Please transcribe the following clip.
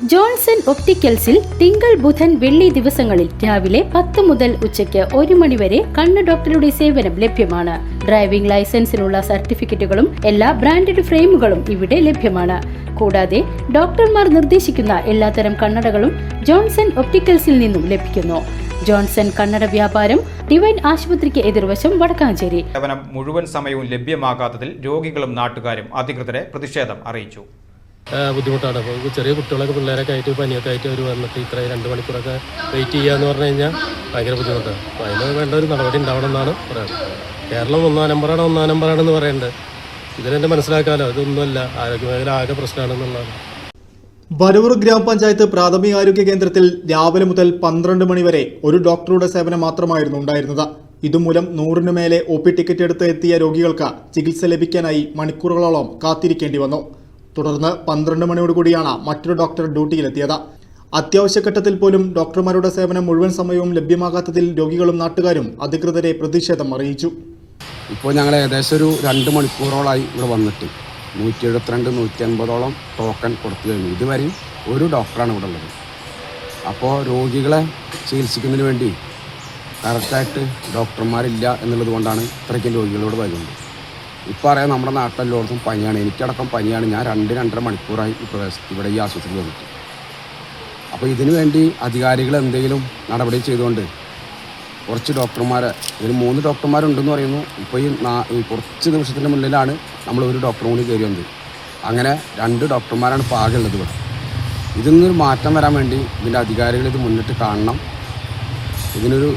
Johnson ഒപ്റ്റിക്കൽസിൽ തിങ്കൾ ബുധൻ വെള്ളി ദിവസങ്ങളിൽ രാവിലെ പത്ത് മുതൽ ഉച്ചയ്ക്ക് ഒരു മണിവരെ കണ്ണ് ഡോക്ടറുടെ സേവനം ലഭ്യമാണ്. ഡ്രൈവിംഗ് ലൈസൻസിനുള്ള സർട്ടിഫിക്കറ്റുകളും എല്ലാ ബ്രാൻഡഡ് ഫ്രെയിമുകളും ഇവിടെ ലഭ്യമാണ്. കൂടാതെ ഡോക്ടർമാർ നിർദ്ദേശിക്കുന്ന എല്ലാത്തരം കണ്ണടകളും ജോൺസൺ ഒപ്റ്റിക്കൽസിൽ നിന്നും ലഭിക്കുന്നു. ജോൺസൺ കണ്ണട വ്യാപാരം ഡിവൈൻ ആശുപത്രിക്ക് എതിർവശം വടക്കാഞ്ചേരി. മുഴുവൻ സമയവും ലഭ്യമാകാത്തതിൽ രോഗികളും നാട്ടുകാരും അധികൃതരെ പ്രതിഷേധം അറിയിച്ചു. ബുദ്ധിമുട്ടാണ്. അപ്പോൾ ചെറിയ കുട്ടികളൊക്കെ പിള്ളേരൊക്കെ ആയിട്ട് പനിയൊക്കെ ആയിട്ട് അവർ വന്നിട്ട് ഇത്ര രണ്ട് മണിക്കൂറൊക്കെ വെയിറ്റ് ചെയ്യുക എന്ന് പറഞ്ഞു കഴിഞ്ഞാൽ ഭയങ്കര ബുദ്ധിമുട്ടാണ്. അപ്പോൾ അതിന് വേണ്ട ഒരു നടപടി ഉണ്ടാവണം എന്നാണ് പറയുന്നത് കേരളം ഒന്നാം നമ്പറാണ് ഒന്നാം നമ്പറാണെന്ന് പറയുന്നുണ്ട് ഇതിലെന്നെ മനസ്സിലാക്കാമല്ലോ ഇതൊന്നുമല്ല. ആരോഗ്യമേഖല ആകെ പ്രശ്നമാണെന്നുള്ളതാണ്. വരവൂർ ഗ്രാമപഞ്ചായത്ത് പ്രാഥമിക ആരോഗ്യ കേന്ദ്രത്തിൽ രാവിലെ മുതൽ പന്ത്രണ്ട് മണിവരെ ഒരു ഡോക്ടറുടെ സേവനം മാത്രമായിരുന്നു ഉണ്ടായിരുന്നത്. ഇതുമൂലം നൂറിനു മേലെ ഒ പി ടിക്കറ്റ് എടുത്ത് എത്തിയ രോഗികൾക്ക് ചികിത്സ ലഭിക്കാനായി മണിക്കൂറുകളോളം കാത്തിരിക്കേണ്ടി വന്നു. തുടർന്ന് പന്ത്രണ്ട് മണിയോടുകൂടിയാണ് മറ്റൊരു ഡോക്ടർ ഡ്യൂട്ടിയിലെത്തിയത്. അത്യാവശ്യഘട്ടത്തിൽ പോലും ഡോക്ടർമാരുടെ സേവനം മുഴുവൻ സമയവും ലഭ്യമാകാത്തതിൽ രോഗികളും നാട്ടുകാരും അധികൃതരെ പ്രതിഷേധം അറിയിച്ചു. ഇപ്പോൾ ഞങ്ങൾ ഏകദേശം ഒരു രണ്ട് മണിക്കൂറോളായി ഇവിടെ വന്നിട്ട് നൂറ്റി എഴുപത്തിരണ്ട് നൂറ്റി അൻപതോളം ടോക്കൺ കൊടുത്തു കഴിഞ്ഞു. ഇതുവരെയും ഒരു ഡോക്ടറാണ് ഇവിടെ ഉള്ളത്. അപ്പോൾ രോഗികളെ ചികിത്സിക്കുന്നതിന് വേണ്ടി കറക്റ്റായിട്ട് ഡോക്ടർമാരില്ല എന്നുള്ളത് കൊണ്ടാണ് ഇത്രയ്ക്കും രോഗികളോട് വരുന്നത് ഇപ്പോൾ അറിയാം നമ്മുടെ നാട്ടിലെല്ലായിടത്തും പനിയാണ്. എനിക്കടക്കം പനിയാണ്. ഞാൻ രണ്ട് രണ്ടര മണിക്കൂറായി പ്രദേശത്ത് ഇവിടെ ഈ ആശുപത്രിയിൽ വന്നിട്ട്. അപ്പോൾ ഇതിനു വേണ്ടി അധികാരികൾ എന്തെങ്കിലും നടപടി ചെയ്തുകൊണ്ട് കുറച്ച് ഡോക്ടർമാരെ ഇതിന് മൂന്ന് ഡോക്ടർമാരുണ്ടെന്ന് പറയുന്നു. ഇപ്പോൾ ഈ നാ- ഈ കുറച്ച് നിമിഷത്തിന്റെ മുന്നിലാണ് നമ്മൾ ഒരു ഡോക്ടറും കൂടി കയറി വന്നത്. അങ്ങനെ രണ്ട് ഡോക്ടർമാരാണ് ഇപ്പോൾ ആകെ ഉള്ളത് ഇവിടെ. ഇതിൽ നിന്നൊരു മാറ്റം വരാൻ വേണ്ടി ഇതിന്റെ അധികാരികൾ ഇത് മുന്നിട്ട് കാണണം. ഇതിനൊരു